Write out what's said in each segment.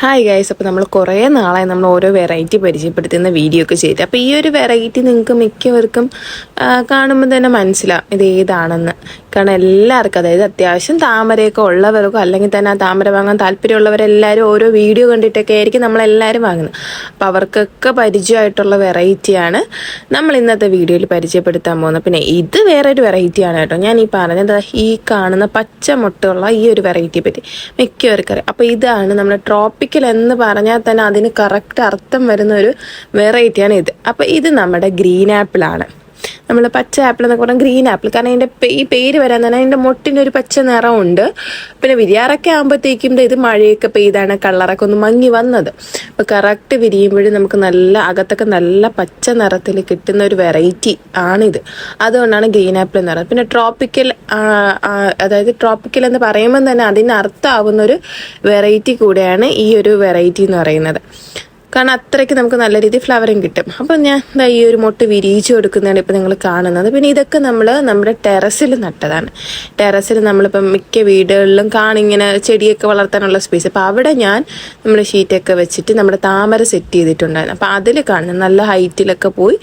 Hi guys അപ്പോൾ നമ്മൾ കുറേ നാളായി നമ്മൾ ഓരോ വെറൈറ്റി പരിചയപ്പെടുത്തുന്ന വീഡിയോ ഒക്കെ ചെയ്ത്. അപ്പോൾ ഈ ഒരു വെറൈറ്റി നിങ്ങൾക്ക് മിക്കവർക്കും കാണുമ്പോൾ തന്നെ മനസ്സിലാവും ഇത് ഏതാണെന്ന്. കാരണം എല്ലാവർക്കും അതായത് അത്യാവശ്യം താമരയൊക്കെ ഉള്ളവർക്കും അല്ലെങ്കിൽ തന്നെ ആ താമര വാങ്ങാൻ താല്പര്യമുള്ളവരെല്ലാവരും ഓരോ വീഡിയോ കണ്ടിട്ടൊക്കെ ആയിരിക്കും നമ്മളെല്ലാവരും വാങ്ങുന്നത്. അപ്പോൾ അവർക്കൊക്കെ പരിചയമായിട്ടുള്ള വെറൈറ്റിയാണ് നമ്മൾ ഇന്നത്തെ വീഡിയോയിൽ പരിചയപ്പെടുത്താൻ പോകുന്നത്. പിന്നെ ഇത് വേറെ വേറൊരു വെറൈറ്റിയാണ് കേട്ടോ. ഞാൻ ഈ പറഞ്ഞത് ഈ കാണുന്ന പച്ച മുട്ടുള്ള ഈ ഒരു വെറൈറ്റിയെ പറ്റി മിക്കവർക്കും അറിയാം. അപ്പോൾ ഇതാണ് നമ്മുടെ ട്രോപ്പിക്കൽ എന്ന് പറഞ്ഞാൽ തന്നെ അതിന് കറക്റ്റ് അർത്ഥം വരുന്ന ഒരു വെറൈറ്റിയാണ് ഇത്. അപ്പോൾ ഇത് നമ്മുടെ ഗ്രീൻ ആപ്പിളാണ് നമ്മൾ പച്ച ആപ്പിൾ എന്നൊക്കെ പറഞ്ഞാൽ ഗ്രീൻ ആപ്പിൾ. കാരണം അതിന്റെ ഈ പേര് വരാൻ തന്നെ അതിന്റെ മുട്ടിന്റെ ഒരു പച്ച നിറമുണ്ട് പിന്നെ വിരിയാറൊക്കെ ആകുമ്പോഴത്തേക്കും ഇത് മഴയൊക്കെ പെയ്താണ് കളറൊക്കെ ഒന്ന് മങ്ങി വന്നത്. അപ്പോൾ കറക്റ്റ് വിരിയുമ്പോഴും നമുക്ക് നല്ല അകത്തൊക്കെ നല്ല പച്ച നിറത്തിൽ കിട്ടുന്ന ഒരു വെറൈറ്റി ആണിത്. അതുകൊണ്ടാണ് ഗ്രീൻ ആപ്പിൾ എന്ന് പറയുന്നത്. പിന്നെ ട്രോപ്പിക്കൽ അതായത് ട്രോപ്പിക്കൽ എന്ന് പറയുമ്പോൾ തന്നെ അതിന് അർത്ഥമാവുന്ന ഒരു വെറൈറ്റി കൂടെയാണ് ഈ ഒരു വെറൈറ്റി എന്ന് പറയുന്നത്. കാരണം അത്രയ്ക്ക് നമുക്ക് നല്ല രീതിയിൽ ഫ്ലവറിങ് കിട്ടും. അപ്പം ഞാൻ ഇതാ ഈ ഒരു മുട്ട് വിരിയിച്ചു കൊടുക്കുന്നതാണ് ഇപ്പം നിങ്ങൾ കാണുന്നത്. പിന്നെ ഇതൊക്കെ നമ്മൾ നമ്മുടെ ടെറസിൽ നട്ടതാണ്. ടെറസിൽ നമ്മളിപ്പം മിക്ക വീടുകളിലും കാണിങ്ങനെ ചെടിയൊക്കെ വളർത്താനുള്ള സ്പേസ് അപ്പം അവിടെ ഞാൻ നമ്മൾ ഷീറ്റൊക്കെ വെച്ചിട്ട് നമ്മുടെ താമര സെറ്റ് ചെയ്തിട്ടുണ്ടായിരുന്നു. അപ്പം അതിൽ കാണുന്നത് നല്ല ഹൈറ്റിലൊക്കെ പോയി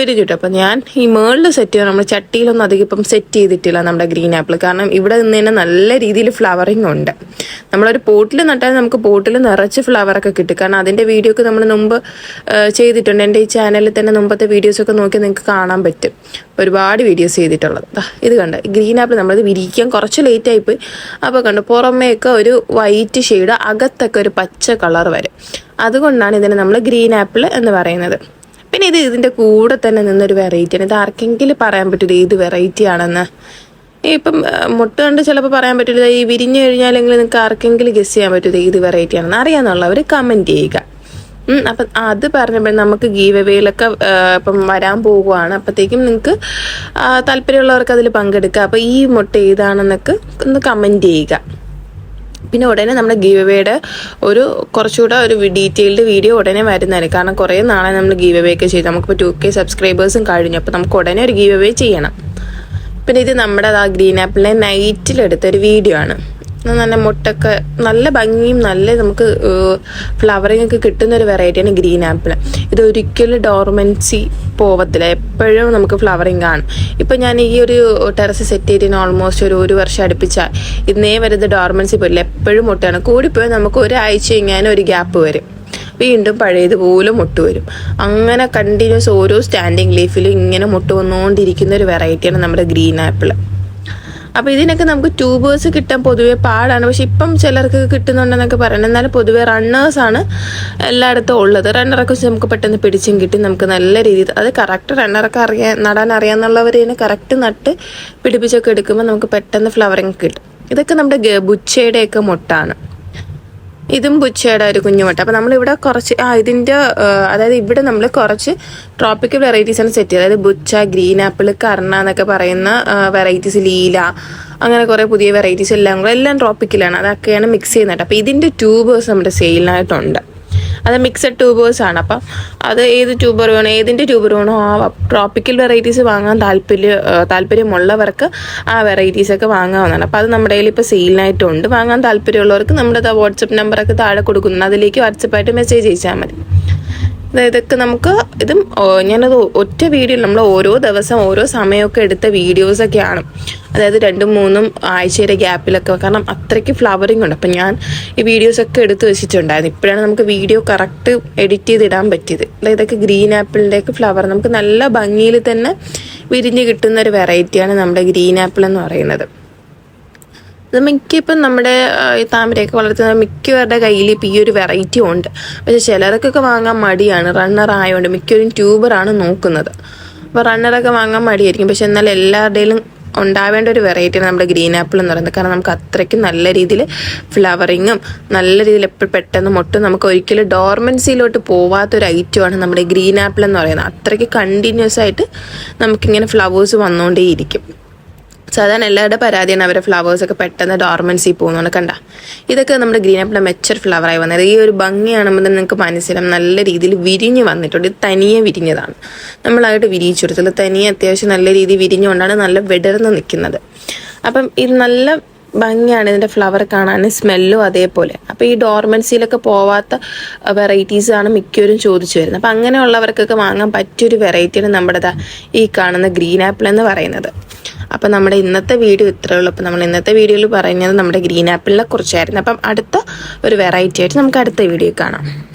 വിരിഞ്ഞിട്ടു. അപ്പം ഞാൻ ഈ മേളിൽ സെറ്റ് ചെയ്യണം. നമ്മൾ ചട്ടിയിലൊന്നും അധികം ഇപ്പം സെറ്റ് ചെയ്തിട്ടില്ല നമ്മുടെ ഗ്രീൻ ആപ്പിൾ കാരണം ഇവിടെ നിന്ന് തന്നെ നല്ല രീതിയിൽ ഫ്ലവറിങ് ഉണ്ട്. നമ്മളൊരു പോട്ടിൽ നട്ടാൽ നമുക്ക് പോട്ടിൽ നിറച്ച് ഫ്ലവറൊക്കെ കിട്ടും. കാരണം അതിന്റെ വീഡിയോ ഒക്കെ നമ്മൾ മുമ്പ് ചെയ്തിട്ടുണ്ട്. എന്റെ ഈ ചാനലിൽ തന്നെ മുമ്പത്തെ വീഡിയോസൊക്കെ നോക്കി നിങ്ങൾക്ക് കാണാൻ പറ്റും. ഒരുപാട് വീഡിയോസ് ചെയ്തിട്ടുള്ളത്. ഇത് കണ്ട? ഗ്രീൻ ആപ്പിൾ നമ്മളത് വിരിക്കാൻ കുറച്ച് ലേറ്റ് ആയിപ്പോയി അപ്പോൾ കണ്ടു പുറമേയൊക്കെ ഒരു വൈറ്റ് ഷെയ്ഡ് അകത്തൊക്കെ ഒരു പച്ച കളർ വരും. അതുകൊണ്ടാണ് ഇതിനെ നമ്മൾ ഗ്രീൻ ആപ്പിൾ എന്ന് പറയുന്നത്. പിന്നെ ഇത് ഇതിന്റെ കൂടെ തന്നെ നിന്നൊരു വെറൈറ്റിയാണ് ഇത് ആർക്കെങ്കിലും പറയാൻ പറ്റില്ല ഏത് വെറൈറ്റി ആണെന്ന്. ഇപ്പം മുട്ട കണ്ട് ചിലപ്പോൾ പറയാൻ പറ്റില്ല ഈ വിരിഞ്ഞു കഴിഞ്ഞാലെങ്കിൽ നിങ്ങൾക്ക് ആർക്കെങ്കിലും ഗസ് ചെയ്യാൻ പറ്റില്ല ഏത് വെറൈറ്റി ആണെന്ന്. അറിയാന്നുള്ളവർ കമന്റ് ചെയ്യുക. അപ്പം അത് പറഞ്ഞപ്പോൾ നമുക്ക് ഗീവ് ഇപ്പം വരാൻ പോകുവാണ്. അപ്പോഴത്തേക്കും നിങ്ങൾക്ക് താല്പര്യമുള്ളവർക്ക് അതിൽ പങ്കെടുക്കുക അപ്പോൾ ഈ മുട്ട ഏതാണെന്നൊക്കെ ഒന്ന് കമന്റ് ചെയ്യുക. പിന്നെ ഉടനെ നമ്മുടെ ഗീവ് അവേയുടെ ഒരു കുറച്ചുകൂടെ ഒരു ഡീറ്റെയിൽഡ് വീഡിയോ ഉടനെ വരുന്നതായിരിക്കും. കാരണം കുറേ നാളെ നമ്മൾ ഗീവ് അവേ ഒക്കെ ചെയ്തു. നമുക്കിപ്പോൾ ടു കെ സബ്സ്ക്രൈബേഴ്സും കഴിഞ്ഞു. അപ്പോൾ നമുക്ക് ഉടനെ ഒരു ഗീവ് അവേ ചെയ്യണം. പിന്നെ ഇത് നമ്മുടെ ആ ഗ്രീൻ ആപ്പിളിനെ നൈറ്റിലെടുത്ത ഒരു വീഡിയോ ആണ്. നല്ല മുട്ടൊക്കെ നല്ല ഭംഗിയും നല്ല നമുക്ക് ഫ്ലവറിങ് ഒക്കെ കിട്ടുന്ന ഒരു വെറൈറ്റിയാണ് ഗ്രീൻ ആപ്പിൾ ഇത് ഒരിക്കലും ഡോർമെൻസി പോവത്തില്ല. എപ്പോഴും നമുക്ക് ഫ്ലവറിങ് കാണും. ഇപ്പം ഞാൻ ഈ ഒരു ടെറസ് സെറ്റ് ചെയ്തതിന് ഓൾമോസ്റ്റ് ഒരു ഒരു വർഷം അടുപ്പിച്ചാൽ ഇന്നേ വരെ ഇത് ഡോർമെൻസി പോയില്ല എപ്പോഴും മുട്ടയാണ്. കൂടിപ്പോയി നമുക്ക് ഒരാഴ്ച ഇങ്ങനെ ഒരു ഗ്യാപ്പ് വരും. വീണ്ടും പഴയതുപോലെ മുട്ട് വരും. അങ്ങനെ കണ്ടിന്യൂസ് ഓരോ സ്റ്റാൻഡിങ് ലീഫിലും ഇങ്ങനെ മുട്ട് വന്നുകൊണ്ടിരിക്കുന്ന ഒരു വെറൈറ്റിയാണ് നമ്മുടെ ഗ്രീൻ ആപ്പിൾ അപ്പോൾ ഇതിനൊക്കെ നമുക്ക് ട്യൂബേഴ്സ് കിട്ടാൻ പൊതുവേ പാടാണ്. പക്ഷെ ഇപ്പം ചിലർക്ക് കിട്ടുന്നുണ്ടെന്നൊക്കെ പറയണം. എന്നാലും പൊതുവെ റണ്ണേഴ്സാണ് എല്ലായിടത്തും ഉള്ളത്. റണ്ണറൊക്കെ നമുക്ക് പെട്ടെന്ന് പിടിച്ചും കിട്ടി നമുക്ക് നല്ല രീതിയിൽ. അത് കറക്റ്റ് റണ്ണറൊക്കെ അറിയാൻ നടാൻ അറിയാമെന്നുള്ളവർ ഇതിനെ കറക്റ്റ് നട്ട് പിടിപ്പിച്ചൊക്കെ എടുക്കുമ്പോൾ നമുക്ക് പെട്ടെന്ന് ഫ്ലവറിങ് കിട്ടും. ഇതൊക്കെ നമ്മുടെ ബുച്ചയുടെയൊക്കെ മുട്ടാണ്. ഇതും ബുച്ചയുടെ ഒരു കുഞ്ഞുമുട്ട. അപ്പോൾ നമ്മളിവിടെ കുറച്ച് ആ ഇതിന്റെ അതായത് ഇവിടെ നമ്മൾ കുറച്ച് ട്രോപ്പിക്കൽ ആണ് സെറ്റ് ചെയ്തത് അതായത് ബുച്ച ഗ്രീൻ ആപ്പിൾ കർണ എന്നൊക്കെ പറയുന്ന വെറൈറ്റീസ് ലീല അങ്ങനെ കുറേ പുതിയ വെറൈറ്റീസ് എല്ലാം കൂടെ എല്ലാം ട്രോപ്പിക്കലാണ് അതൊക്കെയാണ് മിക്സ് ചെയ്യുന്നത് അപ്പോൾ ഇതിന്റെ ട്യൂബേഴ്സ് നമ്മുടെ സെയിലിനായിട്ടുണ്ട് അത് മിക്സഡ് ട്യൂബേഴ്സ് ആണ്. അപ്പം അത് ഏത് ട്യൂബർ വേണോ ഏതിന്റെ ട്യൂബർ വേണോ ആ ട്രോപ്പിക്കൽ വെറൈറ്റീസ് വാങ്ങാൻ താല്പര്യ താല്പര്യമുള്ളവർക്ക് ആ വെറൈറ്റീസൊക്കെ വാങ്ങാവുന്നതാണ്. അപ്പോൾ അത് നമ്മുടെ കയ്യിൽ ഇപ്പോൾ സെയിലിനായിട്ടുണ്ട് വാങ്ങാൻ താല്പര്യമുള്ളവർക്ക് നമ്മുടെ വാട്സപ്പ് നമ്പറൊക്കെ താഴെ കൊടുക്കുന്നു. അതിലേക്ക് വാട്സപ്പായിട്ട് മെസ്സേജ് അയച്ചാൽ മതി. ഇത് ഇതൊക്കെ നമുക്ക് ഇതും ഞാനത് ഒറ്റ വീഡിയോ നമ്മൾ ഓരോ ദിവസം ഓരോ സമയമൊക്കെ എടുത്ത വീഡിയോസൊക്കെയാണ് അതായത് രണ്ടും മൂന്നും ആഴ്ചയുടെ ഗ്യാപ്പിലൊക്കെ. കാരണം അത്രയ്ക്ക് ഫ്ലവറിങ് ഉണ്ട്. അപ്പം ഞാൻ ഈ വീഡിയോസൊക്കെ എടുത്ത് വെച്ചിട്ടുണ്ടായിരുന്നു. ഇപ്പോഴാണ് നമുക്ക് വീഡിയോ കറക്റ്റ് എഡിറ്റ് ചെയ്തിടാൻ പറ്റിയത്. അതായത് ഇതൊക്കെ ഗ്രീൻ ആപ്പിളിന്റെയൊക്കെ ഫ്ലവർ. നമുക്ക് നല്ല ഭംഗിയിൽ തന്നെ വിരിഞ്ഞ് കിട്ടുന്ന ഒരു വെറൈറ്റിയാണ് നമ്മുടെ ഗ്രീൻ ആപ്പിൾ എന്ന് പറയുന്നത്. ഇത് മിക്ക ഇപ്പം നമ്മുടെ താമരയൊക്കെ വളർത്തുന്ന മിക്കവരുടെ കയ്യിൽ ഇപ്പം ഈ ഒരു വെറൈറ്റി ഉണ്ട്. പക്ഷെ ചിലർക്കൊക്കെ വാങ്ങാൻ മടിയാണ്. റണ്ണർ ആയതുകൊണ്ട് മിക്കവരും ട്യൂബറാണ് നോക്കുന്നത്. അപ്പോൾ റണ്ണറൊക്കെ വാങ്ങാൻ മടിയായിരിക്കും. പക്ഷെ എന്നാൽ എല്ലാവരുടെയും ഉണ്ടാവേണ്ട ഒരു വെറൈറ്റിയാണ് നമ്മുടെ ഗ്രീൻ ആപ്പിൾ എന്ന് പറയുന്നത്. കാരണം നമുക്ക് അത്രയ്ക്ക് നല്ല രീതിയിൽ ഫ്ലവറിങ്ങും നല്ല രീതിയിൽ എപ്പോഴും പെട്ടെന്ന് മുട്ടും നമുക്ക് ഒരിക്കലും ഡോർമൻസിയിലോട്ട് പോവാത്തൊരു ഐറ്റമാണ് നമ്മുടെ ഗ്രീൻ ആപ്പിൾ എന്ന് പറയുന്നത്. അത്രയ്ക്ക് കണ്ടിന്യൂസ് ആയിട്ട് നമുക്കിങ്ങനെ ഫ്ലവേഴ്സ് വന്നുകൊണ്ടേയിരിക്കും. സാധാരണ എല്ലാവരുടെ പരാതിയാണ്. അവരുടെ ഫ്ലവേഴ്സൊക്കെ പെട്ടെന്ന് ഡോർമൻസി പോകുന്നു കണ്ട. ഇതൊക്കെ നമ്മുടെ ഗ്രീൻ ആപ്പിളിന്റെ മെച്ചർ ഫ്ലവറായി വന്നത്. ഈ ഒരു ഭംഗിയാണെന്ന് നിങ്ങൾക്ക് മനസ്സിലാവും. നല്ല രീതിയിൽ വിരിഞ്ഞ് വന്നിട്ടുണ്ട്. ഇത് തനിയെ വിരിഞ്ഞതാണ്. നമ്മളായിട്ട് വിരിയിച്ചെടുത്തത്. തനിയെ അത്യാവശ്യം നല്ല രീതിയിൽ വിരിഞ്ഞുകൊണ്ടാണ് നല്ല വിടർന്ന് നിൽക്കുന്നത്. അപ്പം ഇത് നല്ല ഭംഗിയാണ് ഇതിന്റെ ഫ്ലവർ കാണാനും സ്മെല്ലും അതേപോലെ. അപ്പോൾ ഈ ഡോർമൻസിയിലൊക്കെ പോവാത്ത വെറൈറ്റീസ് ആണ് മിക്കവരും ചോദിച്ചു വരുന്നത്. അപ്പോൾ അങ്ങനെയുള്ളവർക്കൊക്കെ വാങ്ങാൻ പറ്റിയൊരു വെറൈറ്റിയാണ് നമ്മുടെ ഈ കാണുന്ന ഗ്രീൻ ആപ്പിൾ എന്ന് പറയുന്നത്. അപ്പോൾ നമ്മുടെ ഇന്നത്തെ വീഡിയോ ഇത്രയേ ഉള്ളൂ. അപ്പോൾ നമ്മൾ ഇന്നത്തെ വീഡിയോയിൽ പറയുന്നത് നമ്മുടെ ഗ്രീൻ ആപ്പിളിനെ കുറിച്ചായിരുന്നു. അപ്പം അടുത്ത ഒരു വെറൈറ്റി ആയിട്ട് നമുക്ക് അടുത്ത വീഡിയോ കാണാം.